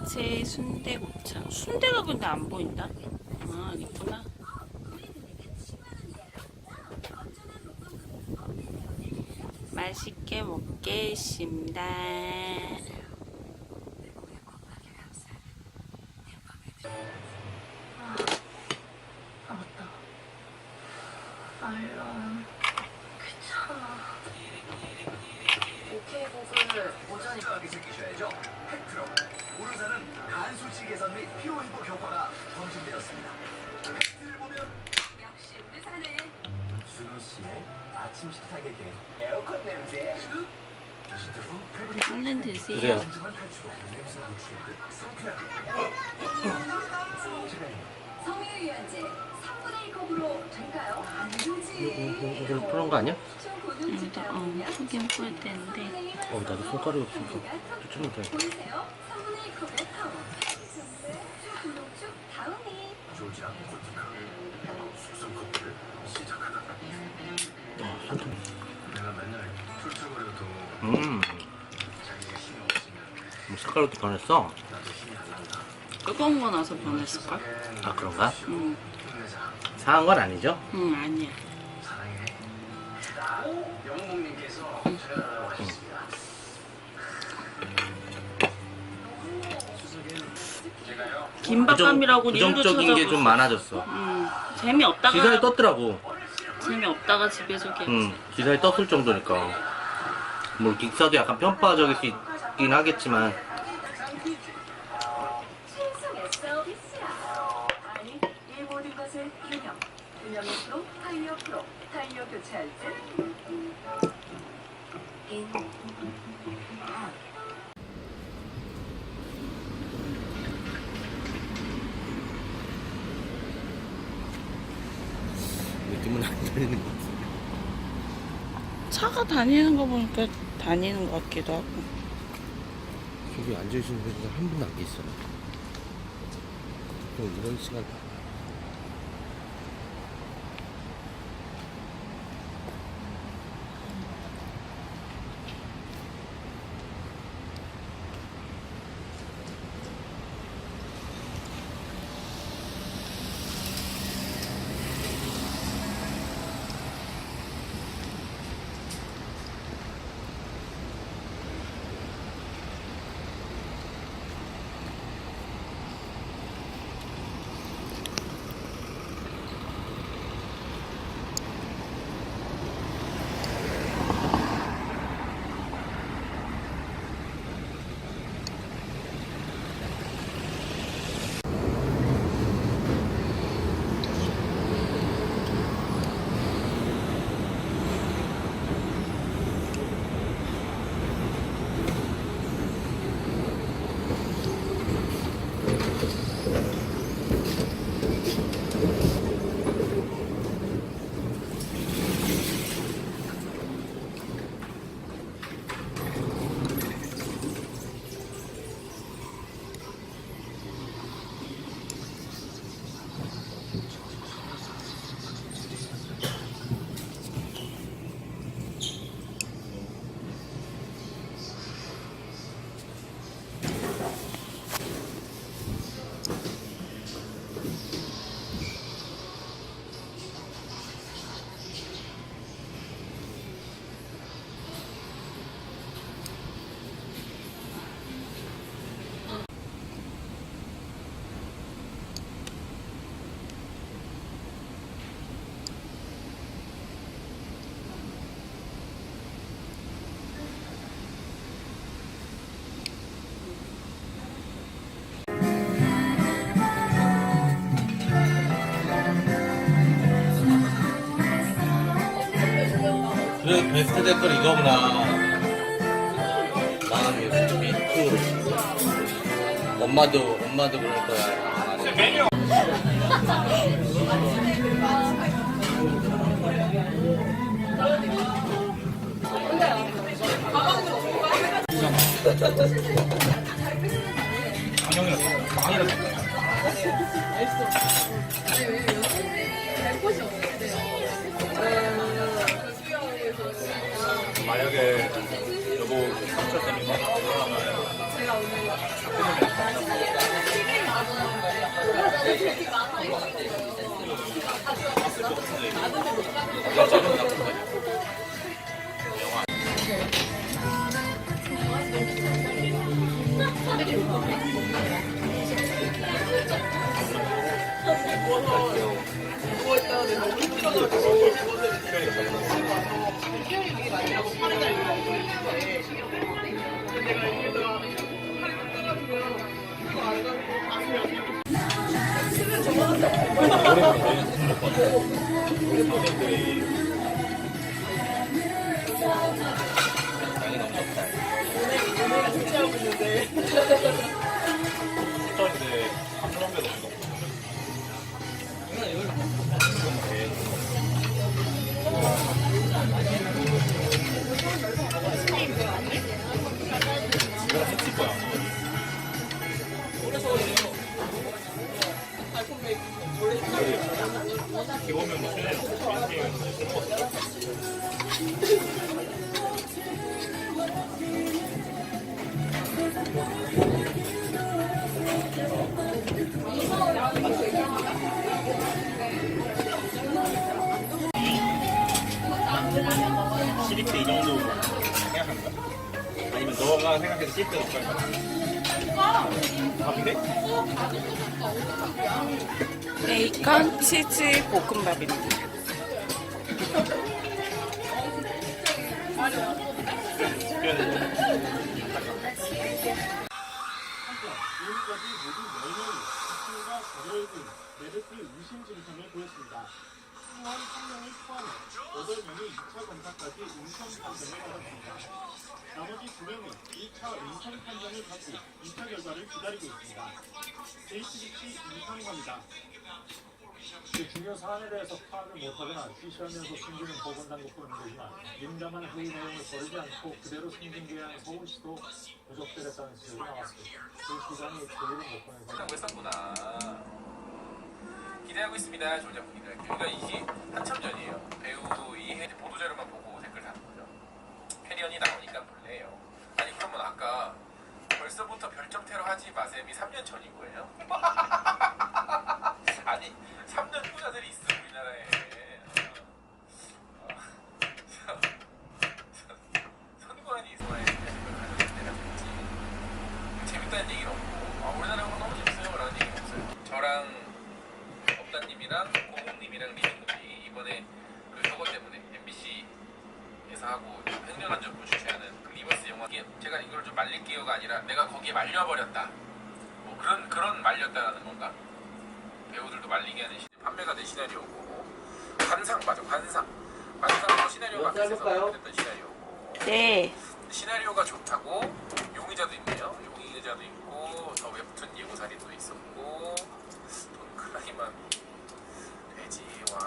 야채 순대고창. 순대가 근데 안 보인다. 아, 있구나. 맛있게 먹겠습니다. 안 되지. 이거 풀은 거 아니야? 여기다 어, 크게 뿌릴 때인데 어, 나도 손가락이 없어서 쫓지 못해. 보이세요? 3분의 1 컵의 파워. 좋은데? 쭉쭉 다운이. 조지아 코 색깔도 변했어? 뜨거운 거 나서 변했을걸? 아, 그런가? 응. 상한 건 아니죠? 응 아니야. 김밥감이라고 부정, 부정적인 게 좀 찾아봤어. 많아졌어. 응, 재미없다가 기사에 떴더라고. 재미없다가 집에 저기 응, 기사에 떴을 정도니까. 뭐, 기사도 약간 편파적일 수 있긴 하겠지만, 느낌은 안 들리는 것 같아. 차가 다니는 거 보니까 다니는 것 같기도 하고. 저기 앉아있는 분들 한 분도 안 계시잖아. 그럼 이런 시간 다. 베스트 댓글 이거구나. 마음이 미투. 엄마도, 엄마도 그럴 거야. 만약에 여 보 상처 때문에 막 그러면 시립 의심 증상을 보였습니다. 수원 1명을 포함해 8명이 2차 검사까지 음성 판정을 받았습니다. 나머지 2명은 2차 음성 판정을 받고 2차 결과를 기다리고 있습니다. 이상관이다. 그 중요 사안에 대해서 파악을 못하거나 지시하면서 숨기는 보건당국권은 되지만 민감한 회의 내용을 거르지 않고 그대로 숨긴게 한 서울시도 부족되었다는 지적이 나왔습니다. 그 시장이 제일은 못 보내서 했었구나. 기대하고 있습니다. 조작 기대. 여기가 이게 한참 전이에요. 배우 이 보도자료만 보고 댓글 다는 거죠. 캐리언이 나오니까 놀래요. 아니 그러면 아까 벌써부터 별점 테러 하지 마셈이 3년 전인 거예요? 아니 3년 후자들이 있어 우리나라에. 어. 어. 선관위 이소에 내가 듣지. 재밌다는 얘기는 없고 아, 우리나라가 너무 재밌어요 라는 얘기는 없어요 저랑 업다님이랑 고모님이랑 리딩님이 이번에 그 저거 때문에 하고 행렬안전부 주최하는 그 리버스 영화 이게 제가 이걸 좀 말릴게요가 아니라 내가 거기에 말려버렸다. 뭐 그런 그런 말렸다라는 건가? 배우들도 말리게 하는 시, 판매가 된 시나리오고. 관상 맞아 관상. 관상도 시나리오가 비슷해서 됐던 시나리오고. 네. 시나리오가 좋다고 용의자도 있네요. 용의자도 있고 더 웹툰 예고사리도 있었고 돈 크라이만 돼지왕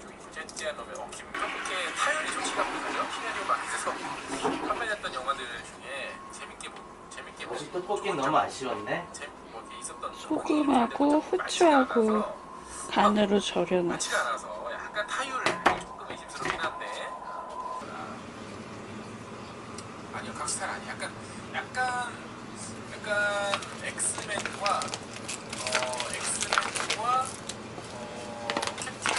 쪽이 째째한 놈의 어김덕재 타율이 좋지가 않거든요. 시나리오가 그래서 판매됐던 영화들 중에 재밌게 보 재밌게 보 혹시 떡볶이 너무 아쉬웠네? 소금하고 후추하고 간으로 절여놨어. 많지가 않아서 약간 타율 조금 의심스럽긴 한데 아니요 각스타일 아니 약간 약간 약간 엑스맨과 어 엑스맨과 어 캡틴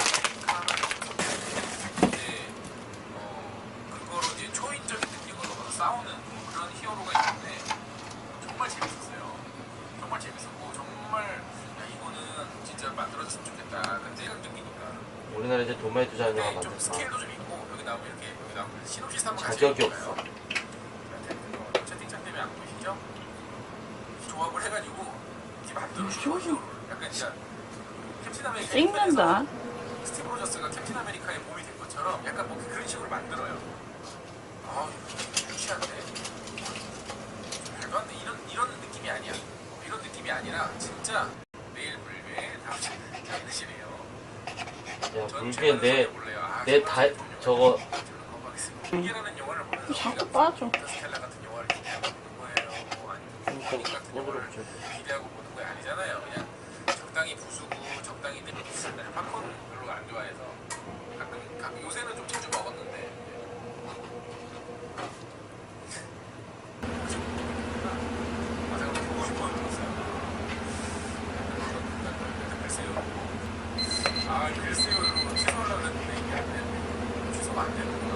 아메리카 이제 어 그거로 이제 초인적인 능력을 얻어서 싸우는 뭐 그런 히어로가 있는데 정말 재밌었어요 정말 재밌었고 정말 야 이거는 진짜 만들어졌으면 좋겠다 근데 생각 느끼니까 우리나라 이제 도마에 투자한 영화 근데 좀 만들까? 스케일도 좀 있고 여기 나오면 이렇게 여기 나오면 시놉시스 한번 같이 자격이 해볼까요? 없어. 어, 채팅창 때문에 안 보이시죠? 조합을 해가지고 아메리카 찍는다. 스티브 로저스가 캡틴 아메리카의 몸이 된 것처럼 약간 뭐 그런 식으로 만들어요. 아, 유치한데. 말도 안 돼. 이런 이런 느낌이 아니야. 이런 느낌이 아니라 진짜 불교에 다음 주에 장르시네요. 야 불비에 내내 다 저거 불교라는 영화를 보면서 자꾸 빠져. 뭐 갖고 대비하고 보는 거 아니잖아요. 그냥 적당히 부수고 적당히 내는 팝콘 별로 안 좋아해서 가끔, 가끔 요새는 좀 자주 먹었는데. 아 글쎄요. 이거 취소하려고 했는데 이게 안 되네 취소가 안 되는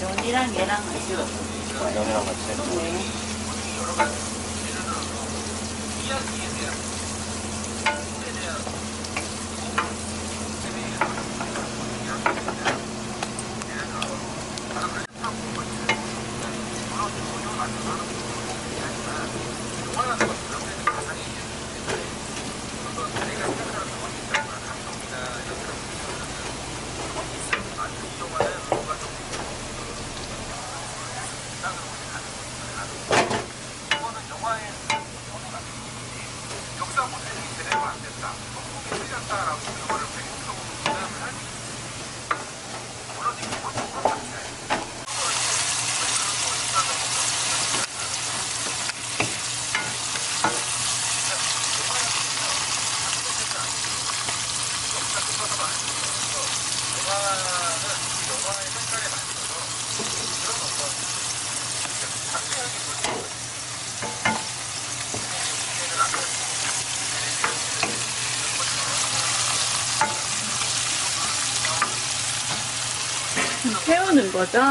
연이랑 얘랑 같이 면이랑 같이 네. אותה,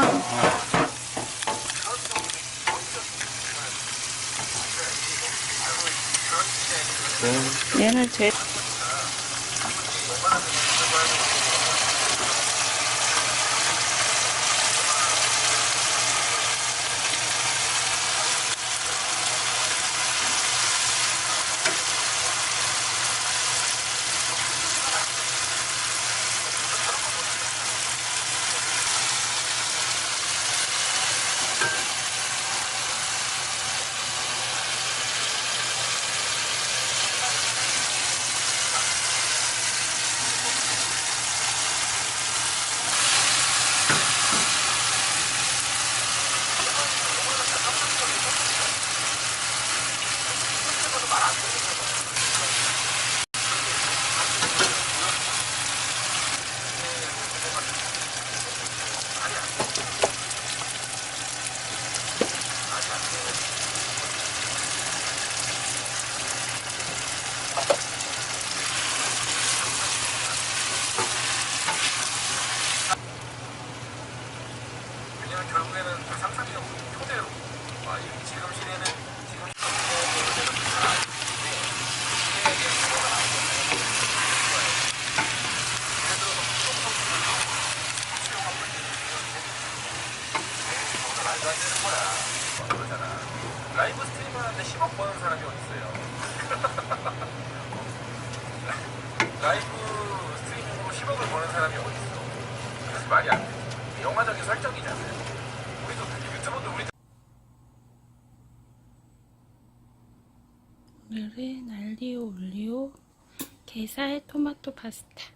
토마토 파스타.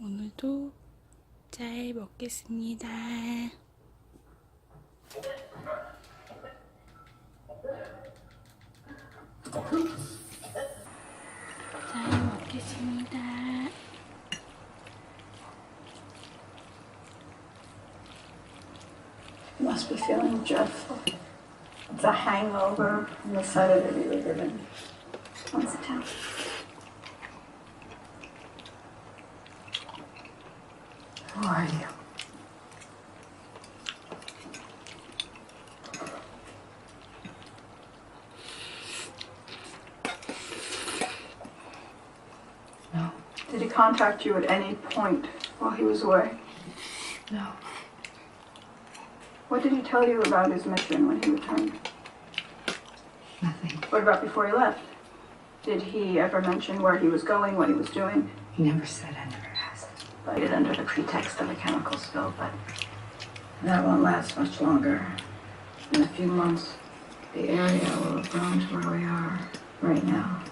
오늘도 잘 먹겠습니다. 잘 먹겠습니다. Must be feeling dreadful. It's a hangover from the soda that we were given. What's the time? Who are you? No. Did he contact you at any point while he was away? No. What did he tell you about his mission when he returned? Nothing. What about before he left? Did he ever mention where he was going, what he was doing? He never said, I never asked. But it under the pretext of a chemical spill, but that won't last much longer. In a few months, the area will have grown to where we are right now.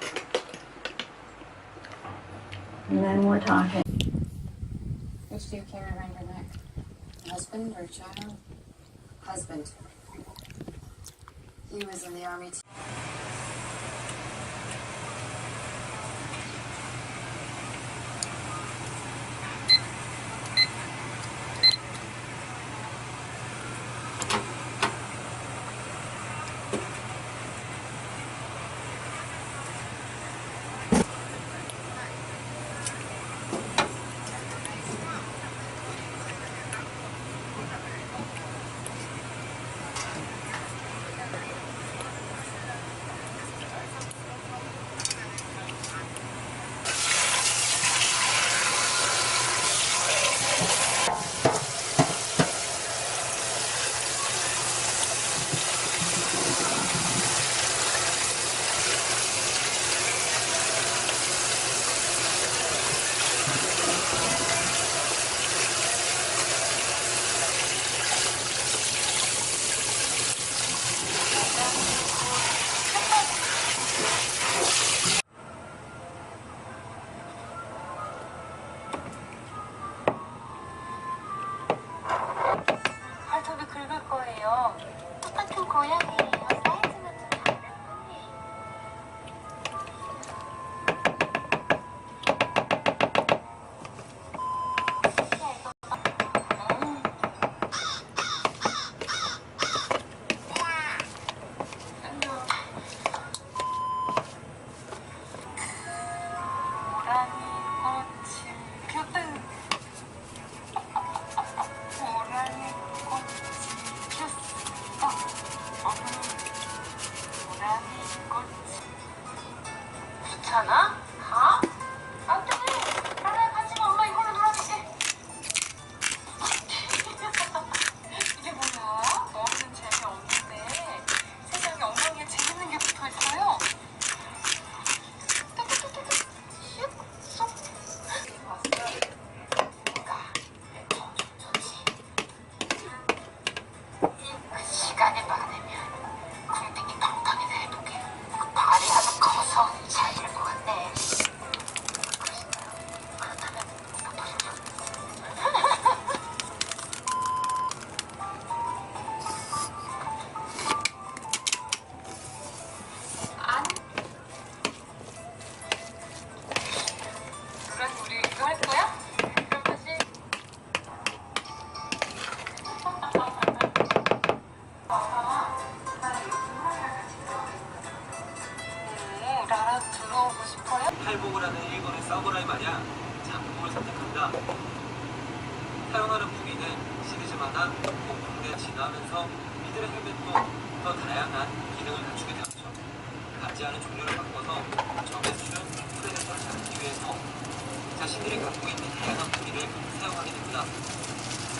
And then we're talking. Which do you carry around your neck? Husband or child? Husband. He was in the army too. 오, 라라 들어오고 싶어요? 탈북을 하는 일본의 사무라이 마냥 장풍을 선택한다. 사용하는 무기는 시리즈마다 공풍대 진화하면서 이들의 헬멧도 더 다양한 기능을 갖추게 되었죠. 갖지 않은 종류를 바꿔서 적에 수준 프레데터를 잡기 위해서 자신들이 갖고 있는 다양한 무기를 사용하게 됩니다.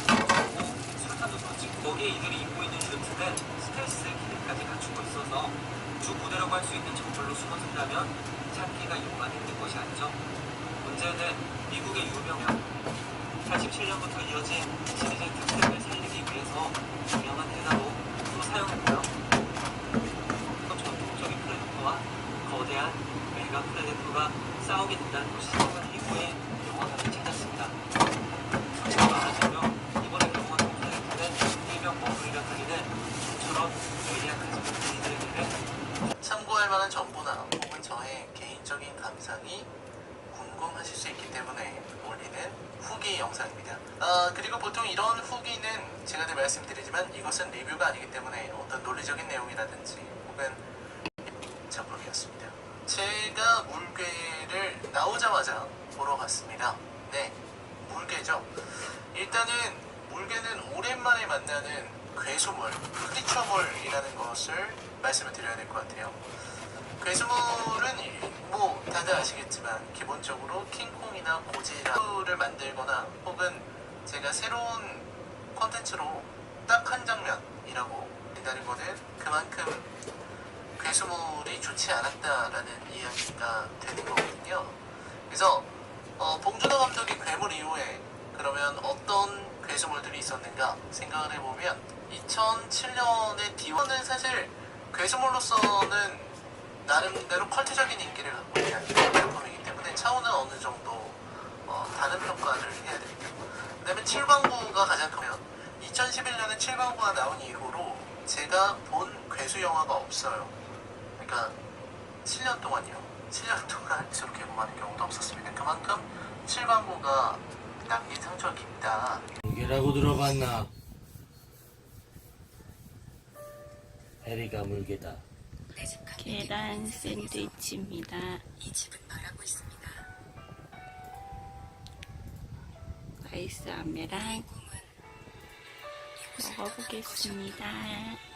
그리고 술탄도 그렇지. 거기에 이들이 입고 있는 슈트는 스텔스 기능까지 갖추고 있어서 주 부대라고 할 수 있는 정글로 숨어 산다면 찾기가 용만 힘든 것이 아니죠. 문제는 미국의 유명한 87년부터 이어진 시리즈 특색을 살리기 위해서 유명한 대사로 또 사용했고요. 또 전통적인 프레데터와 거대한 메가 프레데터가 싸우게 된다는 것이 정말 일부의 영화관을 찾았습니다. 솔직히 말하자면 이번에 경험한 프레데터는 일명 머블이라 하기는 좀처럼 예리하지 못한 이들에게는 참고할 만한 정보나 혹은 저의 개인적인 감상이 궁금하실 수 있기 때문에 올리는 후기 영상입니다. 아, 그리고 보통 이런 후기는 제가 늘 말씀드리지만 이것은 리뷰가 아니기 때문에 어떤 논리적인 내용이라든지 혹은 잘 모르겠습니다. 제가 물개를 나오자마자 보러 갔습니다. 네, 물개죠. 일단은 물개는 오랜만에 만나는 괴수물, 크리처물이라는 것을 말씀을 드려야 될 것 같아요. 괴수물은 뭐 다들 아시겠지만 기본적으로 킹콩이나 고지라를 만들거나 혹은 제가 새로운 컨텐츠로 딱 한 장면이라고 된다는 거는 그만큼 괴 수물이 좋지 않았다라는 이야기가 되는 거거든요. 그래서 어, 봉준호 감독이 괴물 이후에 그러면 어떤 괴수물들이 있었는가 생각을 해보면 2007년의 디원은 사실 괴수물로서는 나름대로 컬트적인 인기를 갖고 있는 작품이기 때문에 차후는 어느 정도 어, 다른 평가를 해야 됩니다. 그 다음에 7광구가 가장 크면 2011년에 7광구가 나온 이후로 제가 본 괴수 영화가 없어요. 그러니까 7년 동안이요. 7년 동안 저렇게 많은 경우도 없었습니다. 그만큼 7광구가 남긴 상처가 깊다. 물개라고 들어봤나? 해리가 물개다. 계란 샌드위치입니다. 이 집을 바라고 있습니다. 아이스 아메랑 먹어보겠습니다.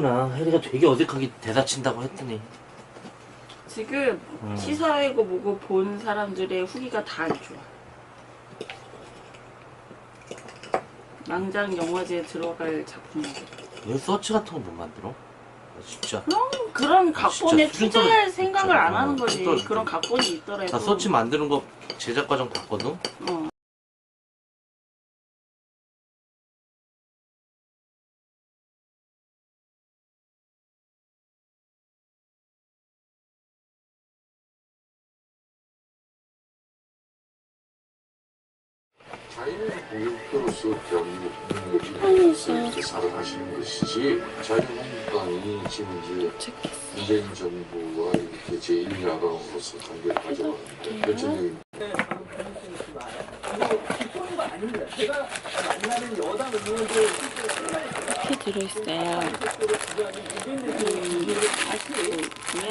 맞구나. 해리가 되게 어색하게 대사 친다고 했더니. 지금 음. 시사회고 뭐고 본 사람들의 후기가 다 안 좋아. 망장 영화제에 들어갈 작품이고. 왜 서치 같은 거 못 만들어? 나 진짜. 그럼 그런 아, 각본에 진짜 투자할 생각을 진짜. 안 하는 어, 거지. 수준급이 그런 각본이 있더라도. 나 서치 만드는 거 제작 과정 봤거든? 어. 자유무역으로서 대한민국 국민들이 이렇게 살아가시는 것이지 자유한국당이 지금 이제 문재인 정부와 이렇게 제1야당으로서 관계를 가져가는데 결정적인 기쁘는 거 아닙니다. 제가 만나는 여당 의원들 이렇게 들어있어요. 음, 아시고 있고요.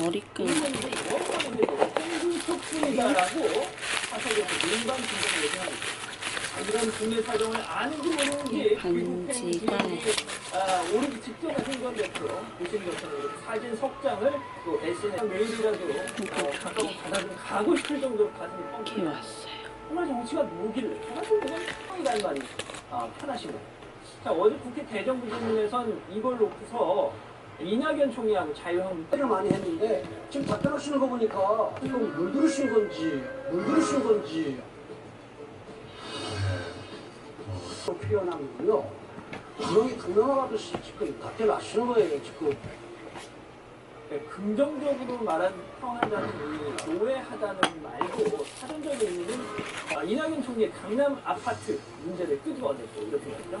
머리끈. 촉진 이런 국내 사정을 아는지 모르는지 반지가 아, 오르기 직전에 생각했죠. 보시는 것처럼 이렇게 사진 석장을 또 SNS 메일이라도 어, 가까운 바다를 가고 싶을 정도로 가슴이 뻥 왔어요. 정말 정치가 뭐길래 사실 그건 편이라는 말이 아, 편하신 거예요. 자 어제 국회 대정부 질문에선 이걸 놓고서 이낙연 총리하고 자유한국당을 많이 했는데 지금 답변하시는 거 보니까 지금 물 들으신 건지 물 들으신 건지 필요한 거고요. 분명히 금명하듯이 지금 답변을 하시는 거예요 지금. 네, 긍정적으로 말한 평한다는 이 오해하다는 말고 사전적인 의미는 아, 이낙연 총리의 강남 아파트 문제를 끄집어냈고 이렇게 했죠.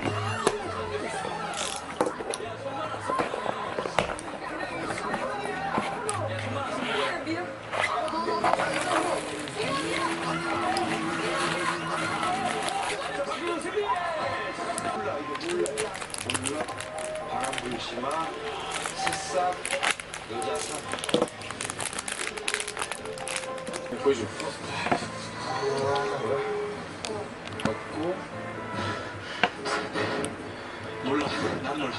보여줘. 맞고. 몰라. 난 몰라.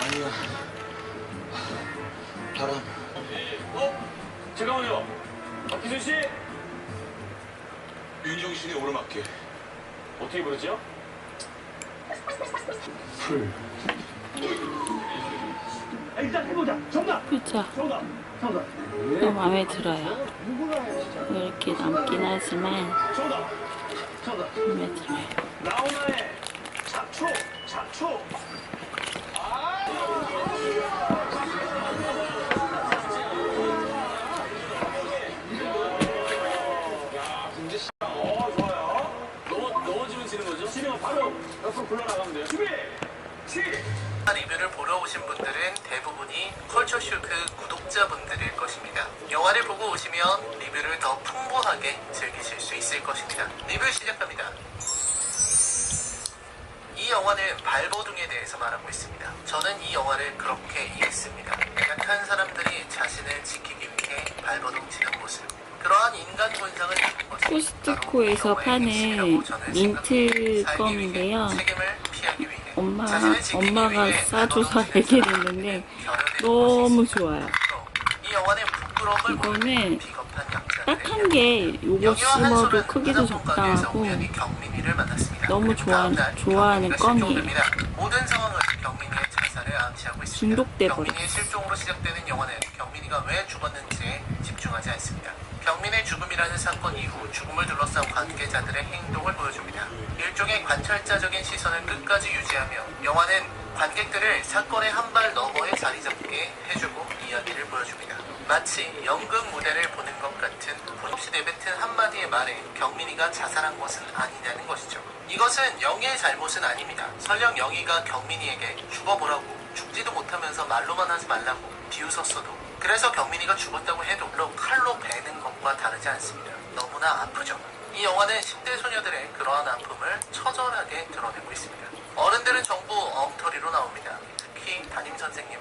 아니야. 바람. 어? 잠깐만요. 박기준 씨. 윤종신의 오르막길. 어떻게 부르죠? 풀. 일단 해보자. 그쵸. 정답. 마음에 들어요. 이렇게 남긴 하지만 마음에 들어요. 부분이 컬처쇼크 구독자분들일 것입니다. 영화를 보고 오시면 리뷰를 더 풍부하게 즐기실 수 있을 것입니다. 리뷰 시작합니다. 이 영화는 발버둥에 대해서 말하고 있습니다. 저는 이 영화를 그렇게 이해했습니다. 약한 사람들이 자신을 지키기 위해 발버둥 치는 모습. 그러한 인간 것은 코스트코에서 파는 민트 껌인데요. 책임을 엄마, 엄마가 싸줘서 알게 됐는데 너무 좋아요. 이 이거는 딱 한 개 요거 심어도 크기도 적당하고. 너무 좋아, 좋아하는 껌이에요. 중독돼 경민이의 실종으로 시작되는 영화는 경민이가 왜 죽었는지에 집중하지 않습니다. 경민의 죽음이라는 사건 이후 죽음을 둘러싼 관계자들의 행동을 보여줍니다. 일종의 관찰자적인 시선을 끝까지 유지하며 영화는 관객들을 사건의 한 발 너머에 자리 잡게 해주고 이야기를 보여줍니다. 마치 연극 무대를 보는 것 같은 본없이 내뱉은 한마디의 말에 경민이가 자살한 것은 아니냐는 것이죠. 이것은 영희의 잘못은 아닙니다. 설령 영희가 경민이에게 죽어보라고 죽지도 못하면서 말로만 하지 말라고 비웃었어도 그래서 경민이가 죽었다고 해도 물론 칼로 베는 것과 다르지 않습니다. 너무나 아프죠. 이 영화는 10대 소녀들의 그러한 아픔을 처절하게 드러내고 있습니다. 어른들은 전부 엉터리로 나옵니다. 특히 담임 선생님.